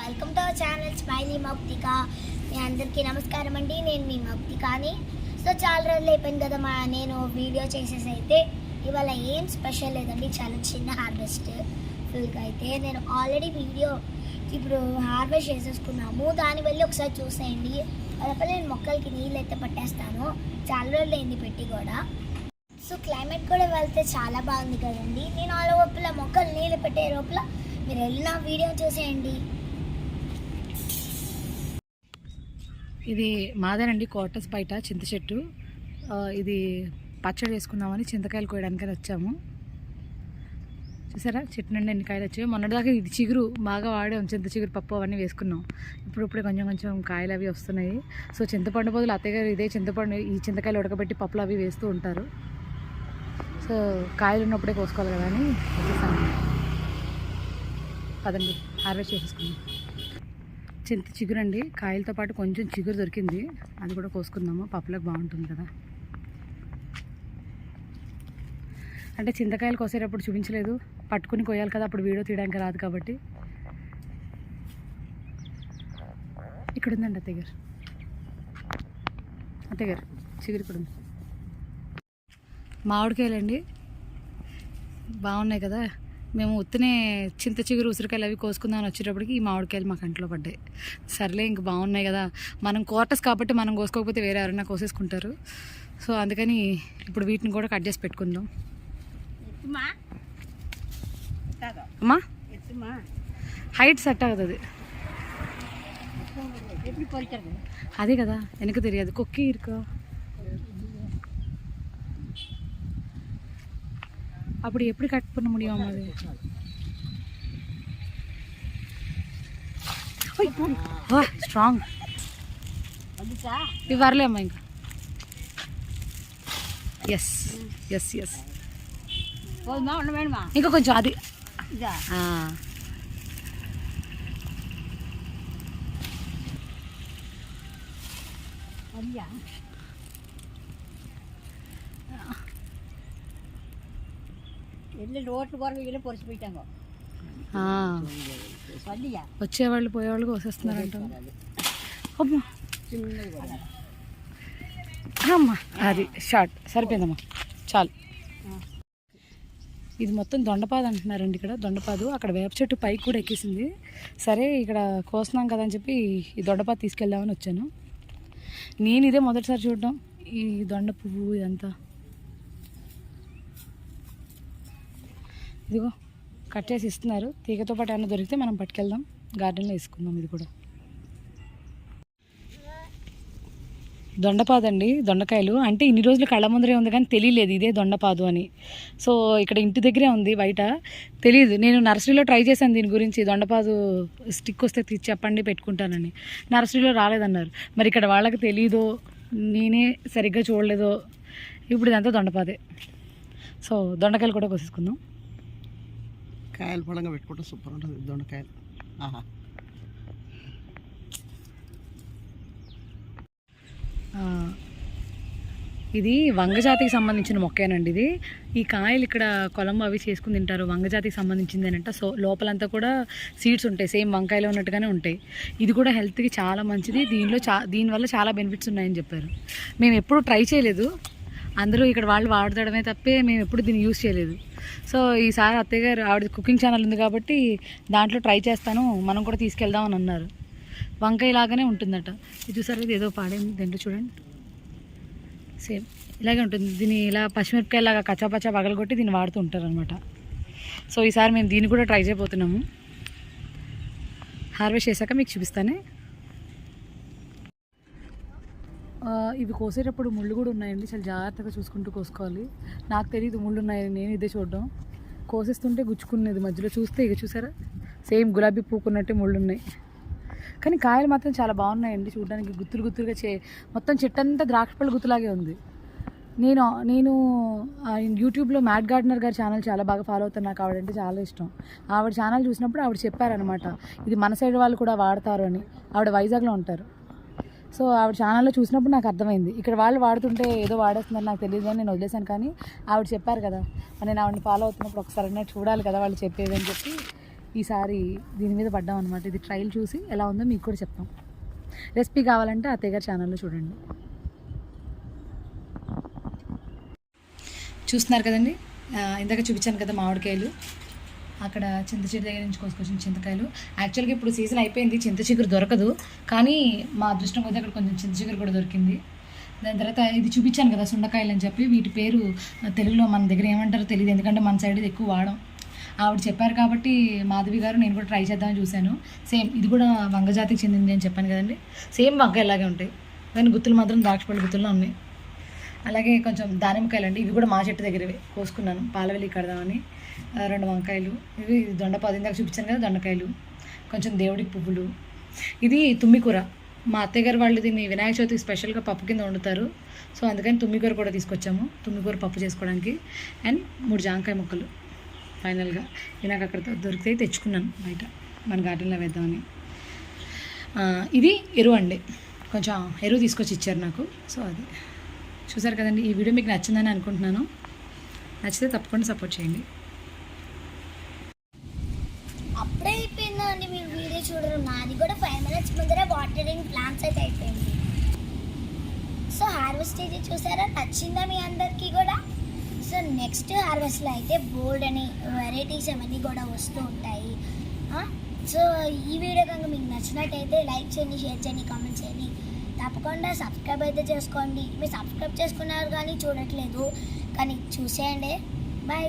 Welcome to our channel smiley Mouktika. మీ అందరికీ నమస్కారం అండి. నేను మీ మౌక్తికాని. సో చాలా రోజులు అయిపోయింది కదా మా నేను వీడియో చేసేసి అయితే ఇవాళ ఏం స్పెషల్ లేదండి. చాలా చిన్న హార్వెస్ట్. ఫుల్గా అయితే నేను ఆల్రెడీ వీడియో ఇప్పుడు హార్వెస్ట్ చేసేసుకున్నాము. దాని వెళ్ళి ఒకసారి చూసేయండి. అదపై నేను మొక్కలకి నీళ్ళు అయితే పట్టేస్తాను. చాలా రోజులు అయింది పెట్టి కూడా. సో క్లైమేట్ కూడా వెళ్తే చాలా బాగుంది కదండి. నేను ఆ లోపల మొక్కలు నీళ్ళు పెట్టే లోపల మీరు వెళ్ళిన వీడియో చూసేయండి. ఇది మాదేనండి క్వార్టర్స్ బయట చింత చెట్టు. ఇది పచ్చడి వేసుకుందామని చింతకాయలు కోయడానికి వచ్చాము. చూసారా? చెట్టు నుండి ఎన్ని కాయలు వచ్చాయి. మొన్నటిదాకా ఇది చిగురు బాగా వాడాం చింత చిగురు పప్పు అవన్నీ వేసుకున్నాం. ఇప్పుడు ఇప్పుడే కొంచెం కొంచెం కాయలు అవి వస్తున్నాయి. సో చింతపండు బదులు అత్తయ్య గారు ఇదే చింతపండు ఈ చింతకాయలు ఉడకబెట్టి పప్పులు అవి వేస్తూ ఉంటారు. సో కాయలు ఉన్నప్పుడే కోసుకోవాలి కదా అని వచ్చేసాను పదండి హార్వెస్ట్ చేసేసుకున్నాం చింత చిగురు అండి. కాయలతో పాటు కొంచెం చిగురు దొరికింది. అది కూడా కోసుకుందాము. పప్పులకు బాగుంటుంది కదా. అంటే చింతకాయలు కోసేటప్పుడు చూపించలేదు. పట్టుకుని కోయాలి కదా. అప్పుడు వీడియో తీయడానికి రాదు కాబట్టి. ఇక్కడ ఉందండి అత్తయ్య గారు. అత్తయ్య గారు చిగురు ఇక్కడ ఉంది. మామిడికాయలండి. బాగున్నాయి కదా. మేము ఉత్తనే చింత చిగురు ఉసిరికాయలు అవి కోసుకుందామని వచ్చేటప్పటికి ఈ మామిడికాయలు మా కంట్లో పడ్డాయి. సర్లే ఇంక బాగున్నాయి కదా. మనం కోటస్ కాబట్టి మనం కోసుకోకపోతే వేరే ఎవరైనా కోసేసుకుంటారు. సో అందుకని ఇప్పుడు వీటిని కూడా కట్ చేసి పెట్టుకుందాం. అమ్మా? హైట్ సెట్ అవుతుంది అదే కదా వెనక తెలియదు. కొక్కి ఇరుకో. அப்படி எப்படி கட் பண்ண முடியும் அது? ஸ்ட்ராங் இது வரலையம்மா இங்க? எஸ் எஸ் எஸ் போதுமா? ஒன்று வேணுமா? இங்கே கொஞ்சம் அது. ஆ. Yeah. వెళ్ళి రోడ్లు కొరకు వెళ్ళి పొరిచి పెట్టాము. ఆ. పల్లియా. వచ్చేవాళ్ళు పోయేవాళ్ళు కోసేస్తున్నారంట. అమ్మా. అది షార్ట్. సరిపోయిందమ్మా. చాలు. ఇది మొత్తం దొండపాదు అంటున్నారండి ఇక్కడ దొండపాదు. అక్కడ వేప చెట్టు పైకి కూడా ఎక్కేసింది. సరే ఇక్కడ కోస్తున్నాం కదా అని చెప్పి ఈ దొండపాదు తీసుకెళ్దామని వచ్చాను. నేను ఇదే మొదటిసారి చూడడం. ఈ దొండ పువ్వు ఇదంతా. ఇదిగో కట్ చేసి ఇస్తున్నారు. తీగతో పాటు ఏమైనా దొరికితే మనం పట్టుకెళ్దాం. గార్డెన్లో వేసుకుందాం ఇది కూడా. దొండపాదండి దొండకాయలు. అంటే ఇన్ని రోజులు కళ్ళ ముందరే ఉంది కానీ తెలియలేదు ఇదే దొండపాదు అని. సో ఇక్కడ ఇంటి దగ్గరే ఉంది బయట. తెలియదు నేను నర్సరీలో ట్రై చేశాను దీని గురించి. దొండపాదు స్టిక్ వస్తే తీసి చెప్పండి పెట్టుకుంటానని. నర్సరీలో రాలేదన్నారు. మరి ఇక్కడ వాళ్ళకి తెలియదో నేనే సరిగ్గా చూడలేదో ఇప్పుడు ఇదంతా దొండపాదే. సో దొండకాయలు కూడా కోసేసుకుందాం. కాయలు పడంగా పెట్టుకుంటే సూపర్ ఉంటుంది దొండకాయలు ఆహా. ఇది వంగజాతికి సంబంధించిన మొక్కేనండి ఇది. ఈ కాయలు ఇక్కడ కొలంబు అవి చేసుకుని తింటారు వంగజాతికి సంబంధించిందేనంట. సో లోపలంతా కూడా సీడ్స్ ఉంటాయి సేమ్ వంకాయలో ఉన్నట్టుగానే ఉంటాయి. ఇది కూడా హెల్త్కి చాలా మంచిది. దీనిలో చా దీనివల్ల చాలా బెనిఫిట్స్ ఉన్నాయని చెప్పారు. మేము ఎప్పుడూ ట్రై చేయలేదు. అందరూ ఇక్కడ వాళ్ళు వాడతడమే తప్పే మేము ఎప్పుడు దీన్ని యూజ్ చేయలేదు. సో ఈసారి అత్తయ్య గారు ఆవిడ కుకింగ్ ఛానల్ ఉంది కాబట్టి దాంట్లో ట్రై చేస్తాను. మనం కూడా తీసుకెళ్దామని అన్నారు. వంకాయ లాగానే ఉంటుందట. ఇది చూసారు? ఇది ఏదో పాడేది. దీంట్లో చూడండి. సేమ్ ఇలాగే ఉంటుంది. దీన్ని ఇలా పచ్చిమిరపకాయలాగా కచ్చాపచ్చా పగలగొట్టి దీన్ని వాడుతూ ఉంటారు అనమాట సో ఈసారి మేము దీన్ని కూడా ట్రై చేయబోతున్నాము. హార్వెస్ట్ చేశాక మీకు చూపిస్తానే ఆ, ఇవి కోసేటప్పుడు ముళ్ళు కూడా ఉన్నాయండి. చాలా జాగ్రత్తగా చూసుకుంటూ కోసుకోవాలి. నాకు తెలియదు ముళ్ళు ఉన్నాయని నేను ఇదే చూడడం. కోసేస్తుంటే గుచ్చుకునేది మధ్యలో. చూస్తే ఇక చూసారా? సేమ్ గులాబీ పూకున్నట్టే ముళ్ళు ఉన్నాయి. కానీ కాయలు మాత్రం చాలా బాగున్నాయండి. చూడడానికి గుత్తులు గుత్తులుగా చే మొత్తం చెట్టంతా ద్రాక్ష పళ్ళు గుత్తులాగే ఉంది. నేను నేను యూట్యూబ్లో మ్యాట్ గార్డనర్ గారి ఛానల్ చాలా బాగా ఫాలో అవుతాను నాకు ఆవిడంటే చాలా ఇష్టం. ఆవిడ ఛానల్ చూసినప్పుడు ఆవిడ చెప్పారనమాట ఇది మన సైడ్ వాళ్ళు కూడా వాడతారు అని. ఆవిడ వైజాగ్లో ఉంటారు. సో ఆవిడ ఛానల్లో చూసినప్పుడు నాకు అర్థమైంది. ఇక్కడ వాళ్ళు వాడుతుంటే ఏదో వాడేస్తున్నారు నాకు తెలియదు అని నేను వదిలేశాను. కానీ ఆవిడ చెప్పారు కదా నేను ఆవిడని ఫాలో అవుతున్నప్పుడు ఒకసారి చూడాలి కదా వాళ్ళు చెప్పేది అని చెప్పి ఈసారి దీని మీద పడ్డాం అనమాట ఇది ట్రయల్ చూసి ఎలా ఉందో మీకు కూడా చెప్తాం. రెసిపీ కావాలంటే అత్తయ్య గారి ఛానల్లో చూడండి. చూస్తున్నారు కదండి? ఇందాక చూపించాను కదా మామిడికాయలు. అక్కడ చింత చిగురు దగ్గర నుంచి కోసుకొచ్చిన చింతకాయలు. యాక్చువల్గా ఇప్పుడు సీజన్ అయిపోయింది చింత చిగురు దొరకదు. కానీ మా అదృష్టం కొద్దీ అక్కడ కొంచెం చింత చిగురు కూడా దొరికింది. దాని తర్వాత ఇది చూపించాను కదా సుండకాయలు అని చెప్పి వీటి పేరు తెలుగులో మన దగ్గర ఏమంటారో తెలియదు ఎందుకంటే మన సైడ్ ఇది ఎక్కువ వాడం. ఆవిడ చెప్పారు కాబట్టి మాధవి గారు నేను కూడా ట్రై చేద్దామని చూశాను. సేమ్ ఇది కూడా వంగజాతికి చెందింది అని చెప్పాను కదండి. సేమ్ వంకాయ ఇలాగే ఉంటాయి. కానీ గుత్తులు మాత్రం ద్రాక్షపల్లి గుత్తుల్లో ఉన్నాయి. అలాగే కొంచెం దానిమ్మకాయలు అండి ఇవి కూడా మా చెట్టు దగ్గరవే. కోసుకున్నాను. పాలవెల్లి కడదామని. రెండు వంకాయలు. ఇవి దొండపాది. ఇందాక చూపించాను కదా దొండకాయలు. కొంచెం దేవుడి పువ్వులు. ఇది తుమ్మికూర. మా అత్తయ్య గారు వాళ్ళు దీన్ని వినాయక చవితికి స్పెషల్గా పప్పు కింద వండుతారు. సో అందుకని తుమ్మికూర కూడా తీసుకొచ్చాము. తుమ్మికూర పప్పు చేసుకోవడానికి. అండ్ మూడు జాంకాయ ముక్కలు. ఫైనల్గా ఇది నాకు అక్కడ దొరికితే తెచ్చుకున్నాను బయట. మన గార్డెన్లో వేద్దామని. ఇది ఎరువు అండి. కొంచెం ఎరువు తీసుకొచ్చి ఇచ్చారు నాకు. సో అది. చూసారు కదండి ఈ వీడియో మీకు నచ్చిందని అనుకుంటున్నాను. నచ్చితే తప్పకుండా సపోర్ట్ చేయండి. అప్పుడే అయిపోయిందా అండి మీరు వీడియో చూడరు నాది కూడా ఫైవ్ మినిట్స్ ముందరే వాటరింగ్ ప్లాంట్స్ అయితే అయిపోయింది. సో హార్వెస్ట్ అయితే చూసారా? నచ్చిందా మీ అందరికీ కూడా? సో నెక్స్ట్ హార్వెస్ట్లో అయితే బోల్డ్ అని వెరైటీస్ అవన్నీ కూడా వస్తూ ఉంటాయి. సో ఈ వీడియో కనుక మీకు నచ్చినట్టయితే లైక్ చేయండి షేర్ చేయండి కామెంట్ చేయండి. తప్పకుండా సబ్స్క్రైబ్ అయితే చేసుకోండి. మీరు సబ్స్క్రైబ్ చేసుకున్నారు కానీ చూడట్లేదు. కానీ చూసేయండి. బాయ్